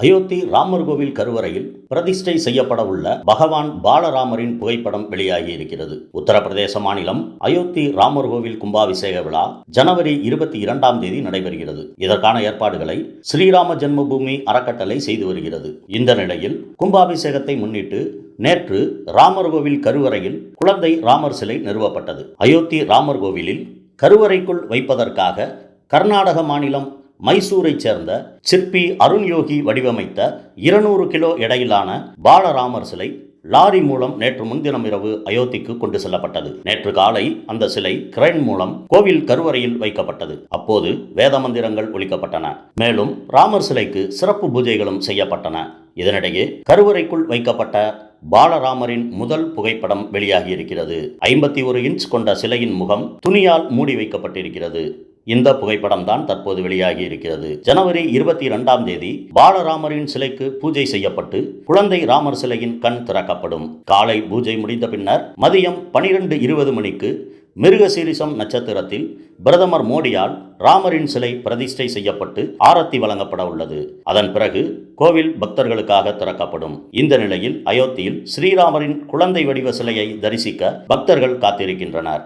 அயோத்தி ராமர் கோவில் கருவறையில் பிரதிஷ்டை செய்யப்பட உள்ள பகவான் பாலராமரின் புகைப்படம் வெளியாகி இருக்கிறது உத்தரப்பிரதேச மாநிலம் அயோத்தி ராமர் கோவில் கும்பாபிஷேக விழா ஜனவரி இருபத்தி இரண்டாம் தேதி நடைபெறுகிறது. இதற்கான ஏற்பாடுகளை ஸ்ரீராம ஜென்மபூமி அறக்கட்டளை செய்து வருகிறது. இந்த நிலையில் கும்பாபிஷேகத்தை முன்னிட்டு நேற்று ராமர் கோவில் கருவறையில் குழந்தை ராமர் சிலை நிறுவப்பட்டது. அயோத்தி ராமர் கோவிலில் கருவறைக்குள் வைப்பதற்காக கர்நாடக மாநிலம் மைசூரைச் சேர்ந்த சிற்பி அருண் யோகி வடிவமைத்த இருநூறு கிலோ எடையிலான பாலராமர் சிலை லாரி மூலம் நேற்று முன்தினம் இரவு அயோத்திக்கு கொண்டு செல்லப்பட்டது. நேற்று காலை அந்த சிலை கிரைன் மூலம் கோவில் கருவறையில் வைக்கப்பட்டது. அப்போது வேத மந்திரங்கள் ஒலிக்கப்பட்டன. மேலும் ராமர் சிலைக்கு சிறப்பு பூஜைகளும் செய்யப்பட்டன. இதனிடையே கருவறைக்குள் வைக்கப்பட்ட பாலராமரின் முதல் புகைப்படம் வெளியாகி இருக்கிறது ஐம்பத்தி ஒரு இன்ச் கொண்ட சிலையின் முகம் துணியால் மூடி வைக்கப்பட்டிருக்கிறது. இந்த புகைப்படம் தான் தற்போது வெளியாகி இருக்கிறது. ஜனவரி இருபத்தி இரண்டாம் தேதி பாலராமரின் சிலைக்கு பூஜை செய்யப்பட்டு குழந்தை ராமர் சிலையின் கண் திறக்கப்படும். காலை பூஜை முடிந்த பின்னர் மதியம் பனிரெண்டு இருபது மணிக்கு மிருகசீரிசம் நட்சத்திரத்தில் பிரதமர் மோடியால் ராமரின் சிலை பிரதிஷ்டை செய்யப்பட்டு ஆரத்தி வழங்கப்பட உள்ளது. அதன் பிறகு கோவில் பக்தர்களுக்காக திறக்கப்படும். இந்த நிலையில் அயோத்தியில் ஸ்ரீராமரின் குழந்தை வடிவ சிலையை தரிசிக்க பக்தர்கள் காத்திருக்கின்றனர்.